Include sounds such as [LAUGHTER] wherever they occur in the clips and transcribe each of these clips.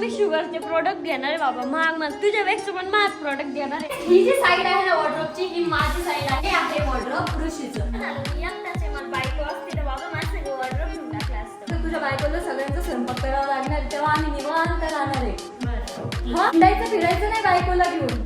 मी शुगरचे product घेणार आहे बाबा. महाग महाग तुझ्यापेक्षा पण महाग प्रोडक्ट घेणार आहे. ही जी साईड आहे ना वॉर्ड्रोपची ही माझी साईड आहे. आहे वॉर्ड्रोप ऋषीचं. आहे मला बायको असते तर बाबा माझं सगळं वॉर्ड्रोप घेऊन टाकलं असतं. तर तुझ्या बायकोला सगळ्यांचा स्वयंपाक करावा लागणार तेव्हा आम्ही निवांत राहणार आहे. फिरायचं नाही बायकोला घेऊन.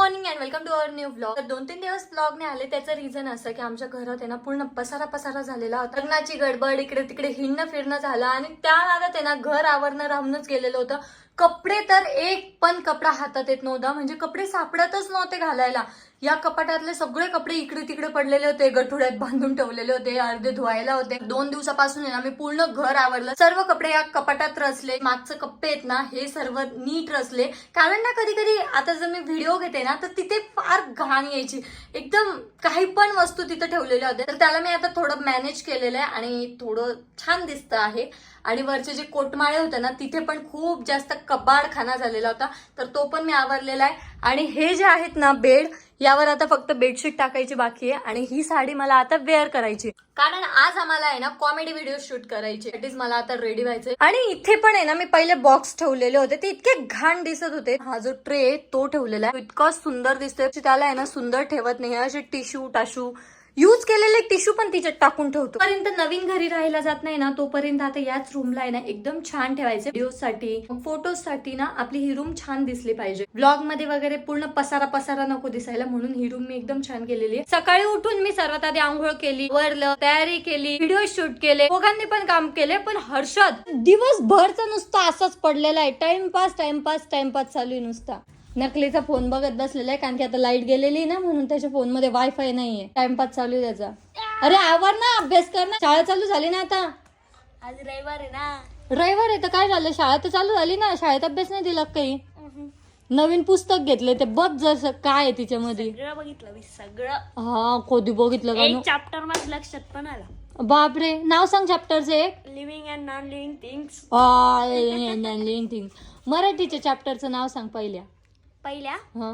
Morning and welcome to our new blog तर दोन तीन दिवस ब्लॉग नाही आले त्याचं रिझन असं की आमच्या घरात आहे ना पूर्ण पसारा पसारा झालेला. होता लग्नाची गडबड इकडे तिकडे हिंडणं फिरणं झालं आणि त्या नादात आहे ना घर आवरणं राहूनच गेलेलं होतं. कपडे तर एक पण कपडा हातात येत नव्हता. म्हणजे कपडे सापडतच नव्हते घालायला. या कपाटातले सगळे कपडे इकडे तिकडे पडलेले होते गठुड्यात बांधून ठेवलेले होते अर्धे धुवायला होते. दोन दिवसापासून आहे ना मी पूर्ण घर आवरलं. सर्व कपडे या कपाटात रचले. मागचे कप्पे आहेत ना हे सर्व नीट रचले. कारण ना कधी कधी आता जर मी व्हिडिओ घेते ना तर तिथे फार घाण यायची. एकदम काही पण वस्तू तिथे ठेवलेल्या होत्या. तर त्याला मी आता थोडं मॅनेज केलेलं आहे आणि थोडं छान दिसतं आहे. आणि वरचे जे कोटमाळे होते ना तिथे पण खूप जास्त कबाडखाना झालेला होता. तर तो पण मी आवरलेला आहे. आणि हे जे आहेत ना बेड यावर आता फक्त बेडशीट टाकायची बाकी आहे आणि ही साडी मला आता वेअर करायची कारण आज आम्हाला आहे ना कॉमेडी व्हिडिओ शूट करायचे इट इज मला आता रेडी व्हायचे आणि इथे पण आहे ना मी पहिले बॉक्स ठेवलेले होते. ते इतके घाण दिसत होते. हा जो ट्रे तो ठेवलेला आहे. इतका सुंदर दिसतोय. त्याला आहे ना सुंदर ठेवत नाही. असे टिश्यू टाशू यूज केलेले टिश्यू पण तिच्यात टाकून ठेवतो. पर्यंत नवीन घरी राहायला जात नाही ना तोपर्यंत आता याच रूमला आहे ना एकदम छान ठेवायचं. व्हिडिओ साठी फोटो साठी ना आपली ही रूम छान दिसली पाहिजे. ब्लॉगमध्ये वगैरे पूर्ण पसारा पसारा नको दिसायला म्हणून ही रूम मी एकदम छान केलेली आहे. सकाळी उठून मी सर्वात आधी आंघोळ केली वरलं तयारी केली व्हिडिओ शूट केले दोघांनी पण काम केले पण हर्षद दिवसभरचा नुसता असाच पडलेला आहे. टाइमपास टाइमपास टाइमपास चालू आहे नुसता. नकलीचा फोन बघत बसलेला आहे कारण की आता लाइट गेलेली ना म्हणून त्याच्या फोनमध्ये वायफाय नाहीये. टाइमपास चालू आहे त्याचा. अरे आवर ना अभ्यास कर ना. शाळा चालू झाली ना आता. आज रविवार आहे ना. ड्रायव्हर आहे तर काय झालं? शाळा तर चालू झाली ना. शाळेत अभ्यास नाही दिला काही? नवीन पुस्तक घेतले ते बघ जर काय आहे तिच्यामध्ये. सगळं बघितलं मी सगळं. हा कधी बघितलं का एक? चॅप्टर माझं लक्षात पण आला. बापरे नाव सांग चॅप्टरचे living and non living things thing मराठीच्या चॅप्टरचं नाव सांग पहिल्या. पहिल्या? हा.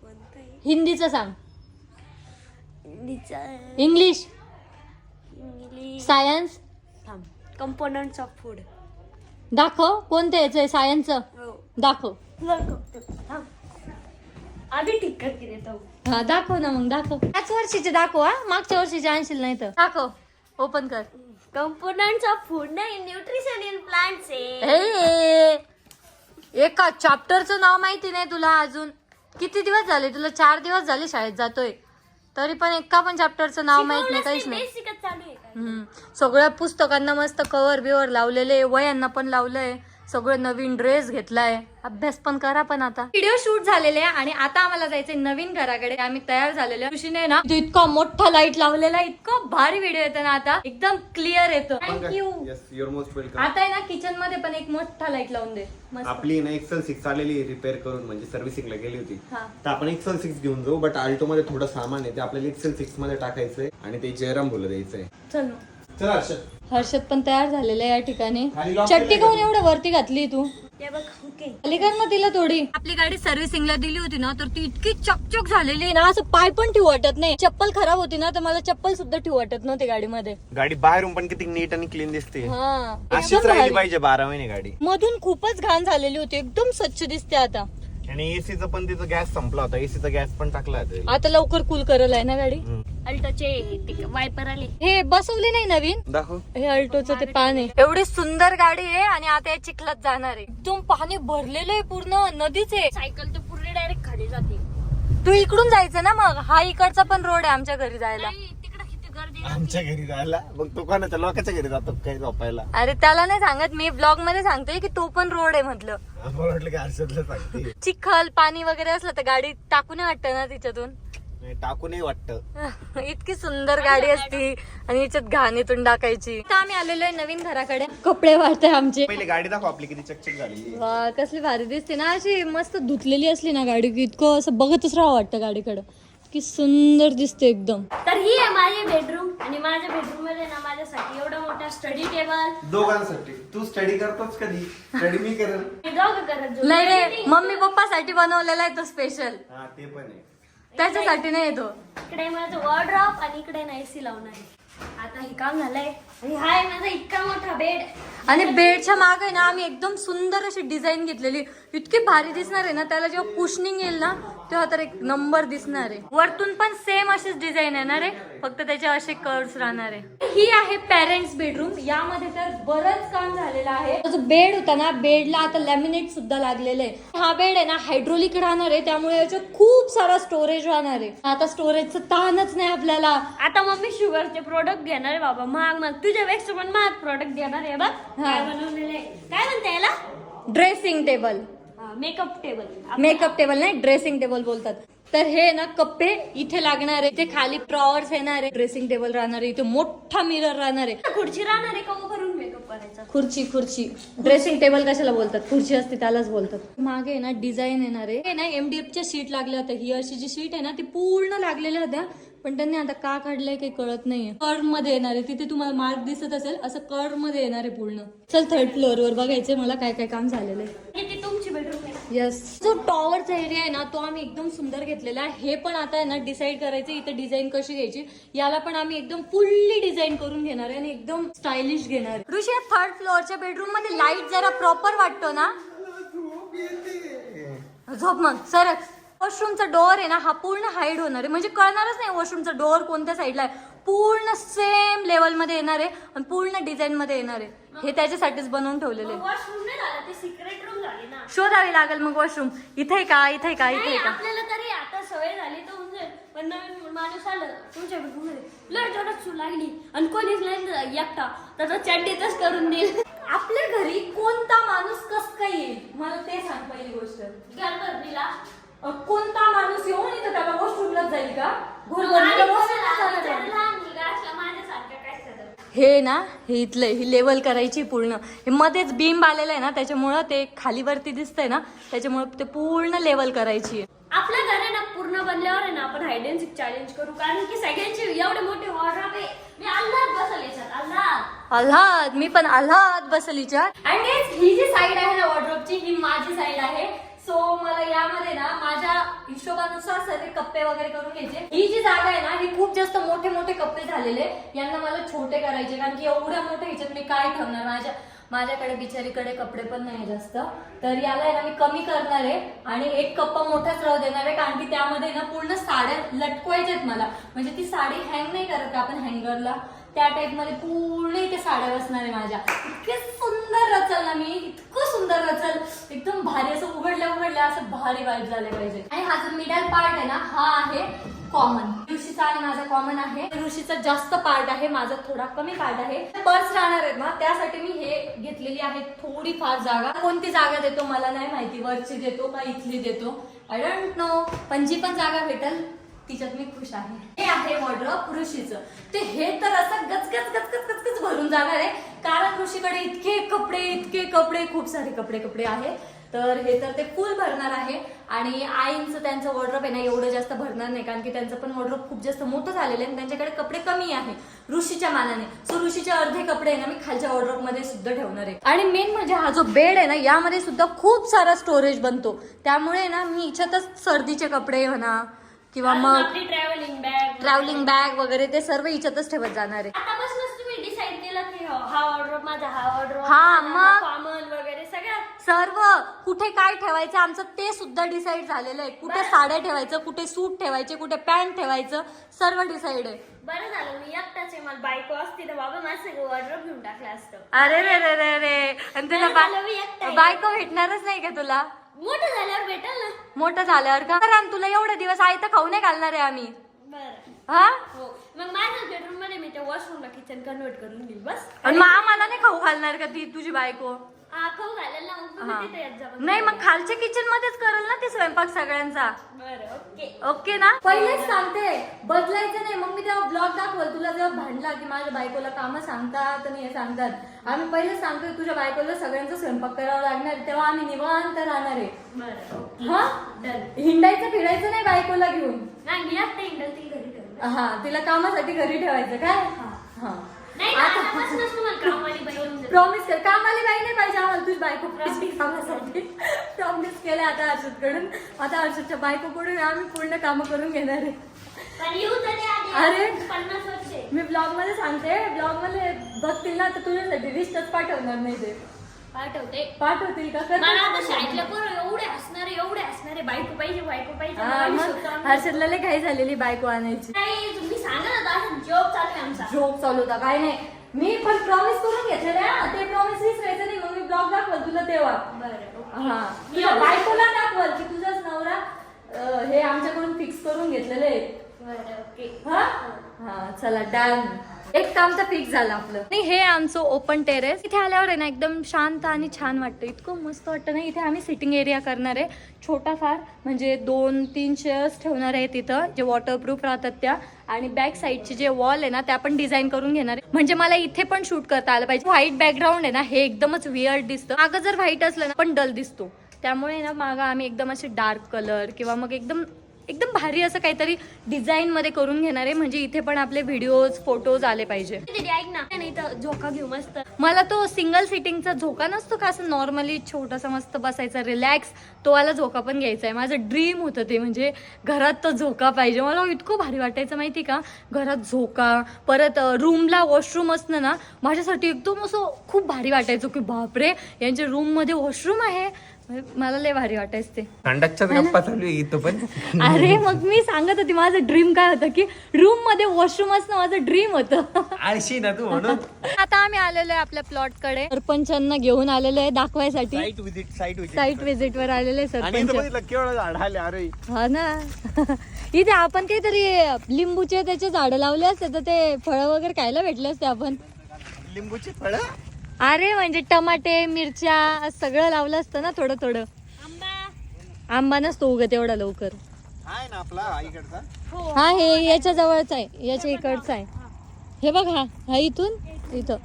कोणतं आहे? हिंदीचं सांग. हिंदीचं. इंग्लिश. इंग्लिश. सायन्स. थांब. कंपोनंट्स ऑफ फूड दाखव कोणतं याचं आहे सायन्सचं. हो. दाखव. थांब. आधी ठीक करते देतो हा दाखव ना मग दाखव. त्याच वर्षीचे दाखव हा. मागच्या वर्षीचे आणशील नाही तर. दाखव. ओपन कर. कंपोनंट्स ऑफ फूड नाही न्यूट्रिशन इन प्लांट्स आहे. ए, एका चॅप्टरचं नाव माहिती नाही तुला अजून. किती दिवस झाले? तुला चार दिवस झाले शाळेत जातोय. तरी पण एका पण चॅप्टरचं नाव माहीत नाही काहीच नाही. बेसिकच चालू आहे का? हम्म. सगळ्या पुस्तकांना मस्त कवर बिवर लावलेले वयांना पण लावलंय. सगळं नवीन ड्रेस घेतलाय. अभ्यास पण करा पण आता. व्हिडिओ शूट झालेले आहे आणि आता आम्हाला जायचंय नवीन घराकडे. आम्ही तयार झालेलो आहे. ऋषीने ना तो इतका मोठा लाइट लावलेला आहे, इतका भारी व्हिडिओ येतो ना आता. एकदम क्लिअर येतो. Thank you yes your most welcome आता आहे ना किचनमध्ये पण एक मोठा लाइट लावून दे. आपली ना एक्सल सिक्स आलेली रिपेअर करून म्हणजे सर्व्हिसिंगला गेली होती. हा. तर आपण एक्सल सिक्स घेऊन जाऊ बट आल्टो मध्ये थोडं सामान आहे ते आपल्याला एक्सेल सिक्समध्ये टाकायचंय आणि ते जयराम बोलत द्यायचंय चल चला हर्षद. हर्षद पण तयार झालेला आहे या ठिकाणी. lock चट्टी केलंय काऊन एवढं वरती घातली तू. ते बघ ओके. खाली कर ना तिला थोडी. आपली गाडी सर्व्हिसिंगला दिली होती ना तर ती इतकी चकचक झालेली आहे ना असं पाय पण ठेवू वाटत नाही. चप्पल खराब होती ना तर मला चप्पल सुद्धा ठेवू वाटत नव्हती गाडीमध्ये. गाडी बाहेरून पण किती नीट आणि क्लीन दिसते. हा. अशीच एकदम राहिली भारी. पाहिजे बारा महिने गाडी. मधून खूपच घाण झालेली होती. एकदम स्वच्छ दिसते आता. आणि एसीचा पण तिचा गॅस संपला होता. एसीचा गॅस पण टाकला होता. आता लवकर कूल करल आहे ना गाडी. अल्टोचे वायपर आले. हे बसवली नाही नवीन? दाखव. हे अल्टोचं ते पाणी एवढी सुंदर गाडी आहे आणि आता या चिखलात जाणार आहे. एकदम पाणी भरलेलं आहे पूर्ण नदीच आहे. सायकल तर पूर्ण डायरेक्ट खाली जाते. तू इकडून जायचं ना मग? हा इकडचा पण रोड आहे आमच्या घरी जायला नाही तिकडे किती गर्दी आमच्या घरी जायला. मग तो कोणाच्या लोकांच्या घरी जातो काही झोपायला? अरे त्याला नाही सांगत मी ब्लॉगमध्ये सांगते की तो पण रोड आहे म्हटलं. मला वाटलं की हर्षदला सांगते. चिखल पाणी वगैरे असलं तर गाडी टाकू नाही वाटत ना तिच्यातून? नाही, टाकू नाही वाटतं. [LAUGHS] इतकी सुंदर गाडी असती आणि याच्यात घाणीतून टाकायची. आता आम्ही आलेलो आहे नवीन घराकडे. कपडे वाढते आमचे. पहिले गाडी दाखव आपली किती चकचक झालेली आहे. वा कसली भारी दिसते ना. अशी मस्त धुतलेली असली ना गाडी की इतकं असं बघतच राहावं वाटतं गाडीकडं. की सुंदर दिसते एकदम. तर ही आहे माझी बेडरूम आणि माझ्या बेडरूममध्ये ना माझ्यासाठी एवढा मोठा स्टडी टेबल दोघांसाठी. तू स्टडी करतोच कधी? स्टडी मी करेल दोघं करत जाऊ. नाही रे मम्मी पप्पा साठी बनवलेला आहे तो स्पेशल हा ते पण आहे. त्याच्यासाठी नाही येतो इकडे माझं वॉर्ड्रॉप आणि इकडे ना एसी लावणार आहे. आता हे काम झालंय. आणि हा आहे माझा इतका मोठा बेड आणि बेडच्या मागे ना आम्ही एकदम सुंदर अशी डिझाईन घेतलेली. इतकी भारी दिसणार आहे ना त्याला जेव्हा कुशनिंग येईल ना तेव्हा तर एक नंबर दिसणार. आहे वरतून पण सेम अशीच डिझाईन येणार आहे. फक्त त्याचे असे कर्व्स राहणार आहे. ही आहे पेरेंट्स बेडरूम यामध्ये तर बरंच काम झालेलं आहे. तो जो बेड होता ना बेडला आता लॅमिनेट सुद्धा लागलेलं आहे. हा बेड आहे ना हायड्रोलिक राहणार आहे. त्यामुळे याच्यात खूप सारा स्टोरेज राहणार आहे. आता स्टोरेजचं ताणच नाही आपल्याला. आता मम्मी शुगरचे प्रोडक्ट घेणार आहे बाबा. महाग महाग तुझ्यापेक्षा पण महाग प्रोडक्ट घेणार आहे बघ. काय बनवलेले काय म्हणते याला? Dressing table makeup table. Makeup table नाही ड्रेसिंग टेबल बोलतात. तर हे ना कप्पे इथे लागणार आहे इथे खाली प्रॉवर्स येणार आहे. ड्रेसिंग टेबल राहणार आहे इथे मोठा मिरर राहणार आहे. खुर्ची राहणार आहे का? करून मेकअप करायचा. खुर्ची खुर्ची. ड्रेसिंग टेबल कशाला बोलतात? खुर्ची असते त्यालाच बोलतात. मागे ना डिझाईन येणार आहे. हे ना एमडीएफ च्या शीट लागल्या होत्या. ही अशी जी शीट आहे ना ती पूर्ण लागलेल्या होत्या. पण त्यांनी आता का काढलंय काही कळत नाहीये. कर्वमध्ये येणार आहे. तिथे तुम्हाला मार्क दिसत असेल असं कर्वमध्ये येणार आहे पूर्ण. चल थर्ड फ्लोअर वर बघायचंय मला काय काय काम झालेलं आहे हे ती तुमची बेडरूम आहे ना? येस जो टॉवरचा एरिया आहे ना तो आम्ही एकदम सुंदर घेतलेला आहे. हे पण आता आहे ना डिसाईड करायचं इथे डिझाईन कशी घ्यायची याला पण आम्ही एकदम फुल्ली डिझाईन करून घेणार आहे आणि एकदम स्टायलिश घेणार आहे. ऋषी थर्ड फ्लोअरच्या बेडरूममध्ये लाइट जरा प्रॉपर वाटतो ना? झोप मग सरक वॉशरूमचा डोअर आहे ना हा पूर्ण हाईड होणार आहे. म्हणजे कळणारच नाही वॉशरूमचा डोअर कोणत्या साईडला आहे. पूर्ण सेम लेवलमध्ये येणार आहे आणि पूर्ण डिझाईन मध्ये येणार. आहे हे त्याच्यासाठीच बनवून ठेवलेले. आहे वॉशरूम नाही झाला ते सिक्रेट रूम झाली ना. शोधावी लागेल मग वॉशरूम इथे का? इथे का? इथे नाही का? आपल्याला तरी आता सवय झाली तर होऊन जाईल. पण नवीन माणूस आलं तुमच्या bedroom मध्ये लय जोरात सू लागली. आणि कोणीच नाही एकटा तर तो चड्डीतच करून देईल. आपल्या घरी कोणता माणूस कस काय येईल? मला ते सांग पहिली गोष्ट. घरभरणीला. अ, कोणता माणूस येऊन इथं त्याला वॉशरूमलाच जाईल का? washroom ला जाणार आहे. लहान मुलगा असला माझ्यासारखं काय करत हे ना हे इथलं ही लेवल करायची पूर्ण. हे मध्येच बीम आलेलं आहे ना त्याच्यामुळं ते खालीवरती दिसतंय ना त्याच्यामुळं ते पूर्ण लेवल करायची आहे. आपलं घर आहे ना पूर्ण बनल्यावर आहे ना आपण हायडेन्सिक चॅलेंज करू. कारण की सगळ्यांचे एवढे मोठे आहे. मी बसल याच्यात पण आल्हाद बसलीच्या अँड ही जी साईड आहे ना वॉर्ड्रोबची ही माझी साईड आहे. हिशोबानुसार सर्व कप्पे वगैरे करून घ्यायचे. ही जी जागा आहे ना ही खूप जास्त मोठे मोठे कप्पे झालेले यांना मला छोटे करायचे कारण की एवढ्या मोठ्या ह्याच्यात मी काय ठेवणार? माझ्या माझ्याकडे बिचारीकडे कपडे पण नाही जास्त. तर याला आहे ना मी कमी करणार आहे आणि एक कप्पा मोठाच राहू देणार आहे. कारण की त्यामध्ये ना पूर्ण साड्या लटकवायच्यात मला. म्हणजे ती साडी हँग नाही करत आपण? हँगरला त्या टाईपमध्ये पूर्ण इथे साड्या बसणार आहे माझ्या. इतके सुंदर रचल ना मी इतकं सुंदर रचल एकदम भारी असं उघडल्या उघडल्या असं भारी वाईट झाले पाहिजे आणि हा जो मिडल पार्ट आहे ना हा आहे कॉमन ऋषीचा आणि माझा कॉमन आहे. ऋषीचा जास्त पार्ट आहे माझा थोडा कमी पार्ट आहे. पर्स राहणार आहेत ना त्यासाठी मी हे घेतलेली आहे थोडी फार जागा. कोणती जागा देतो मला नाही माहिती. वरची देतो का इथली देतो. आय डोंट नो पण जी पण जागा भेटल तिच्यात मी खुश आहे. हे आहे वॉर्ड्रॉप ऋषीचं. ते हे तर असं गचगच गचगच गचगच भरून जाणार आहे. कारण ऋषीकडे इतके कपडे इतके कपडे खूप सारे कपडे कपडे आहेत तर हे तर ते फुल भरणार आहे. आणि आईंचं त्यांचं वॉर्ड्रॉप आहे ना एवढं जास्त भरणार नाही. कारण की त्यांचं पण वॉर्ड्रॉप खूप जास्त मोठं झालेलं आहे आणि त्यांच्याकडे कपडे कमी आहे. ऋषीच्या मानाने. सो ऋषीचे अर्धे कपडे आहे ना मी खालच्या वॉर्ड्रॉपमध्ये सुद्धा ठेवणार आहे. आणि मेन म्हणजे हा जो बेड आहे ना यामध्ये सुद्धा खूप सारा स्टोरेज बनतो. त्यामुळे ना मी इच्छातच सर्दीचे कपडे म्हणा किंवा मग ट्रॅव्हलिंग बॅग ट्रॅव्हलिंग बॅग वगैरे ते सर्व इच्छातच ठेवत जाणार आहे. हो, हा हा हा, मग? सर्व. कुठे काय ठेवायचं? आमचं ते सुद्धा डिसाईड झालेलं आहे. कुठे साड्या ठेवायचं कुठे सूट ठेवायचे कुठे पॅन्ट ठेवायचं सर्व डिसाईड आहे. बरं झालं मी एकटाच आहे. मला बायको असती तर बाबा माझं सगळं ऑर्डर घेऊन टाकलं असतं. अरे रे रे रे रे. आणि तुला मी एकटं आहे. बायको भेटणारच नाही का तुला? मोठं झाल्यावर भेटेल ना. मोठं झाल्यावर का? कारण तुला एवढे दिवस आई तर खाऊ नाही घालणार आहे आम्ही. बरं. हा? हो. मग माझ्या बेडरूममध्ये मी त्या वॉशरूमला किचन कन्वर्ट करून घेईल बस. आणि मग आम्हाला नाही खाऊ घालणार का ती तुझी बायको? हा खाऊ घालायला हा. येत. नाही मग खालच्या किचन मध्येच करेल ना ते स्वयंपाक सगळ्यांचा? बरं ओके. ओके ना? पहिलेच सांगते बदलायचं नाही. मग मी तेव्हा ब्लॉग दाखवल. तुला जेव्हा भांडला की माझ्या बायकोला कामं सांगतात आणि हे सांगतात. आम्ही पहिलेच सांगतोय तुझ्या बायकोला सगळ्यांचा स्वयंपाक करावा लागणार. तेव्हा आम्ही निवांत राहणार आहे. बरं ओके. हा? डन. हिंडायचं फिरायचं नाही बायकोला घेऊन? नाही मी आता इंडल ती घरी ठेवलं हा तिला कामासाठी घरी ठेवायचं काय? हा. नाही आतापासूनच तुम्हाला देते. प्रॉमिस कर कामाला बाई नाही पाहिजे आम्हाला तुझी बायको पाहिजे कामासाठी. प्रॉमिस केलं आता हर्षदकडून आता हर्षदच्या बायकोकडून आम्ही पूर्ण कामं करून घेणार आहे. अरे. मी ब्लॉगमध्ये सांगते ब्लॉगमध्ये बघतील ना तर तुझ्यासाठी लिस्टच पाठवणार नाही ते. पाठवते. पाठवतील का? मला आता का? शाळेतल्या पोरं एवढे असणारे एवढे असणारे बायको पाहिजे बायको पाहिजे हर्षदला लय घाई झालेली बायको आणायची. नाही तुम्ही सांगा ना जॉब चालू आहे आमचा. जोक चालू होता काय नाही. मी पण प्रॉमिस करून घेतलेलं आहे हा. ते प्रॉमिस विसरायचं नाही मग मी ब्लॉग दाखवल तुला तेव्हा. हा. तुझ्या बायकोला दाखवल की तुझाच नवरा अं, हे आमच्याकडून फिक्स करून घेतलेलं आहे. ओके. हा? हा. चला डन एक काम तर फिक्स झालं आपलं. नाही हे आमचं ओपन टेरेस इथे आल्यावर आहे ना एकदम शांत आणि छान वाटतं. इतकं मस्त वाटतं ना इथे आम्ही सिटिंग एरिया करणार आहे. छोटा फार म्हणजे दोन तीन चेअर्स ठेवणार आहे तिथं जे वॉटरप्रूफ राहतात त्या. आणि बॅक साईडची जे वॉल आहे ना त्या पण डिझाईन करून घेणार आहे. म्हणजे मला इथे पण शूट करता आलं पाहिजे. व्हाईट बॅकग्राऊंड आहे ना हे एकदमच विअर्ड दिसतं. मागं जर व्हाईट असलं ना पण डल दिसतो. त्यामुळे ना मागं आम्ही एकदम असे डार्क कलर किंवा मग एकदम एकदम भारी असं काहीतरी डिझाईन मध्ये करून घेणार आहे. म्हणजे इथे पण आपले व्हिडिओज फोटोज आले पाहिजे. ऐक ना. नाही तर झोका घेऊ मस्त. मला तो सिंगल सिटिंगचा झोका नसतो का असं नॉर्मली छोटासा मस्त बसायचा रिलॅक्स तो वाला झोका पण घ्यायचा आहे. माझं ड्रीम होतं ते. म्हणजे घरात तो झोका पाहिजे. मला इतकं भारी वाटायचं माहिती का? घरात झोका परत रूमला वॉशरूम असणं ना माझ्यासाठी एकदम असं खूप भारी वाटायचं की बापरे यांच्या रूममध्ये वॉशरूम आहे. मला लय भारी वाटायचं ते. अंडाच्याच गप्पा चालू आहे इथं पण. अरे मग मी सांगत होती माझं ड्रीम काय होतं की रूममध्ये वॉशरूम असणं माझं ड्रीम होतं. आळशी ना तू म्हणून. आता आम्ही आलेलो आहे आपल्या प्लॉटकडे. सरपंचांना घेऊन आलेलो आहे दाखवायसाठी. Site visit site visit site visit वर आलेले आहे आणि इथं सरपंच. बघितलं केवढं झाड आले अरे. हा ना. इथे आपण काहीतरी लिंबूचे त्याचे झाडं लावले असते तर ते फळं वगैरे खायला भेटले असते आपण. लिंबूची फळं? अरे म्हणजे टमाटे मिरच्या सगळं लावलं असतं ना थोडं थोडं. आंबा. नसतो उगत एवढा लवकर. आहे ना आपला इकडचा. हो. हा हे याच्या जवळचा आहे याच्या इकडचा आहे. हे बघ हा हा इथून इथं.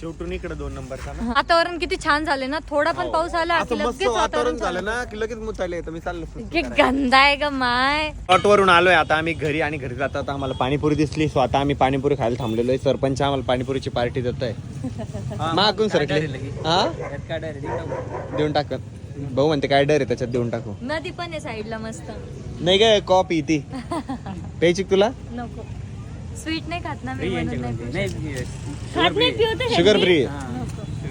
शेवटून इकडे दोन नंबरचा ना वातावरण किती छान झाले ना. थोडा पण पाऊस आला की असं मस्त लगेच वातावरण झालं ना की लगेच मुतायला येतं. मी चाललो की गंदा आहे ग माय. वरून आलोय आता आम्ही घरी आणि घरी जाता आता आम्हाला पाणीपुरी दिसली. सो आता आम्ही पाणीपुरी खायला थांबलेलो आहे. सरपंच आम्हाला पाणीपुरीची पार्टी देत आहे. [LAUGHS] मागून सरकले? हा? देऊन टाकत भाऊ म्हणते काय डर आहे त्याच्यात देऊन टाकू? नदी पण आहे साईडला मस्त. नाही काय कॉपी ती. [LAUGHS] प्यायची का तुला? नको. स्वीट नाही खात ना मी म्हणून नाही पिऊ खात. नाही पिऊ तर शुगर फ्री.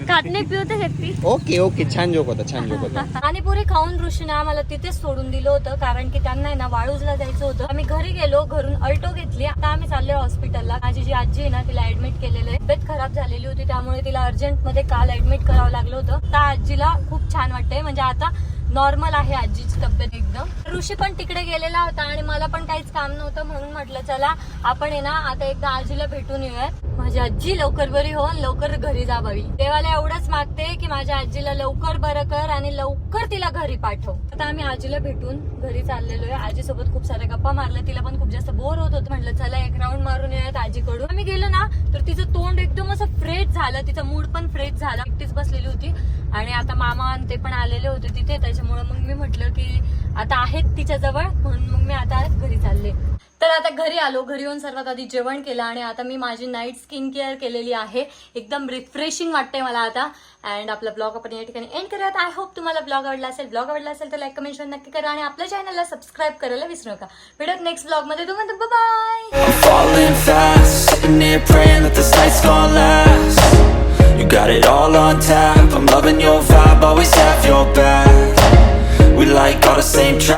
खात नाही ओके ओके छान जोक होता छान जोक होता. [LAUGHS] पाणीपुरी खाऊन ऋषीने आम्हाला तिथेच सोडून दिलं होतं कारण की त्यांना आहे ना वाळूजला जायचं होतं. आम्ही घरी गेलो घरून अल्टो घेतली. आता आम्ही चाललोय हॉस्पिटलला माझी जी आजी आहे ना तिला ऍडमिट केलेलं आहे. तब्येत खराब झालेली होती त्यामुळे तिला अर्जंटमध्ये काल ऍडमिट करावं लागलं होतं. त्या आजीला खूप छान वाटतंय. म्हणजे आता नॉर्मल आहे आजीची तब्येत एकदम. ऋषी पण तिकडे गेलेला होता आणि मला पण काहीच काम नव्हतं म्हणून म्हटलं चला आपण आहे ना आता एकदा आजीला भेटून येऊयात. माझी आजी लवकर बरी हो लवकर घरी जावावी देवाला एवढंच मागते की माझ्या आजीला लवकर बरं कर आणि लवकर तिला घरी पाठव. आता आम्ही आजीला भेटून घरी चाललेलो आहे. आजीसोबत खूप साऱ्या गप्पा मारल्या. तिला पण खूप जास्त बोर होत होतं. म्हटलं चला एक राऊंड मारून येऊयात आजीकडून. आम्ही गेलो ना तर तिचं तोंड एकदम असं फ्रेश झालं. तिचा मूड पण फ्रेश झाला. एकटीच बसलेली होती आणि आता मामा आणि ते पण आलेले होते तिथे. त्याच्या त्याच्यामुळे मग मी म्हटलं की आता आहेत तिच्या जवळ म्हणून मग मी आता घरी चालले. तर आता घरी आलो घरी येऊन सर्वात आधी जेवण केलं आणि आता मी माझी नाईट स्किन केअर केलेली आहे. एकदम रिफ्रेशिंग वाटते मला आता. अँड आपला ब्लॉग आपण या ठिकाणी एंड करत आय होप तुम्हाला ब्लॉग आवडला असेल. ब्लॉग आवडला असेल तर लाईक कमेंट नक्की करा आणि आपल्या चॅनलला सबस्क्राईब करायला विसरू नका. भेटत नेक्स्ट ब्लॉगमध्ये तुम्हाला bye We like all the same tracks.